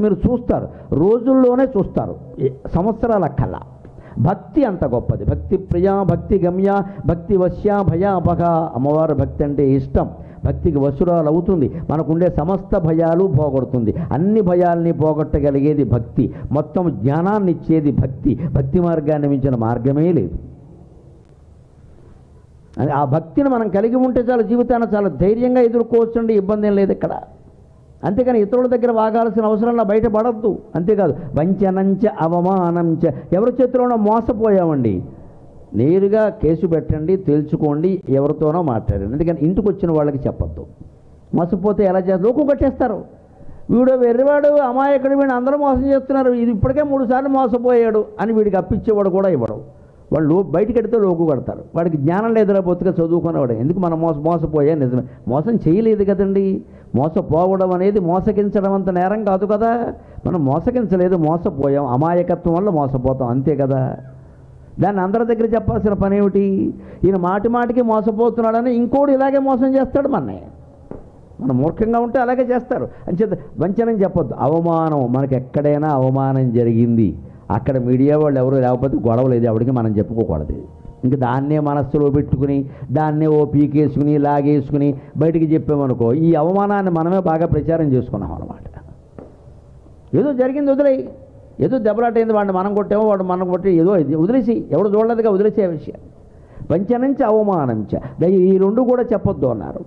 మీరు చూస్తారు. రోజుల్లోనే చూస్తారు. సంవత్సరాల కళ. భక్తి అంత గొప్పది. భక్తి ప్రియా భక్తి గమ్య భక్తి వశ్య భయాపక అమ్మవారి భక్తి అంటే ఇష్టం. భక్తికి వసురాలు అవుతుంది. మనకుండే సమస్త భయాలు పోగొడుతుంది. అన్ని భయాల్ని పోగొట్టగలిగేది భక్తి. మొత్తం జ్ఞానాన్ని ఇచ్చేది భక్తి. భక్తి మార్గాన్ని మించిన మార్గమే లేదు. ఆ భక్తిని మనం కలిగి ఉంటే చాలా జీవితాన్ని చాలా ధైర్యంగా ఎదుర్కోవచ్చండి. ఇబ్బంది ఏం లేదు ఇక్కడ. అంతేకాని ఇతరుల దగ్గర వాగాల్సిన అవసరంలో బయటపడద్దు. అంతేకాదు వంచనంచ అవమానంచ ఎవరి చేతిలోనో మోసపోయామండి. నేరుగా కేసు పెట్టండి తెలుసుకోండి ఎవరితోనో మాట్లాడండి. అందుకని ఇంటికి వచ్చిన వాళ్ళకి చెప్పద్దు. మోసపోతే ఎలా చేస్తారు? లోకం కట్టేస్తారు. వీడు వెర్రివాడు అమాయకుడు వీడు అందరూ మోసం చేస్తున్నారు. ఇది ఇప్పటికే మూడు సార్లు మోసపోయాడు అని వీడికి అప్పించేవాడు కూడా ఇవ్వడు. వాళ్ళు బయటికి వెడితే లోకు కడతారు. వాడికి జ్ఞానం లేదురా బొత్తుగా చదువుకునేవాడు. ఎందుకు మనం మోస మోసపోయా? నిజమే. మోసం చేయలేదు కదండి. మోసపోవడం అనేది మోసగించడం అంత నేరం కాదు కదా. మనం మోసగించలేదు మోసపోయాం. అమాయకత్వం వల్ల మోసపోతాం. అంతే కదా. దాన్ని అందరి దగ్గర చెప్పాల్సిన పని ఏమిటి? ఈయన మాటి మాటికి మోసపోతున్నాడని ఇంకోడు ఇలాగే మోసం చేస్తాడు మన్నే. మనం మూర్ఖంగా ఉంటే అలాగే చేస్తారు. అంచేత వంచనం చెప్పొద్దు. అవమానం. మనకి ఎక్కడైనా అవమానం జరిగింది. అక్కడ మీడియా వాళ్ళు ఎవరు లేకపోతే గొడవ లేదు. ఎవరికి మనం చెప్పుకోకూడదు. ఇంక దాన్నే మనస్సులో పెట్టుకుని దాన్నే ఓ పీకేసుకుని లాగేసుకుని బయటికి చెప్పామనుకో ఈ అవమానాన్ని మనమే బాగా ప్రచారం చేసుకున్నాం అనమాట ఏదో జరిగింది వదిలే ఏదో దెబ్బలాటైంది వాడిని మనం కొట్టామో వాడు మనం కొట్టి ఏదో ఇది వదిలేసి ఎవడు చూడలేదుగా వదిలేసే విషయం. వంచనంచ అవమానంచ చ. ఈ రెండు కూడా చెప్పొద్దు అన్నారు.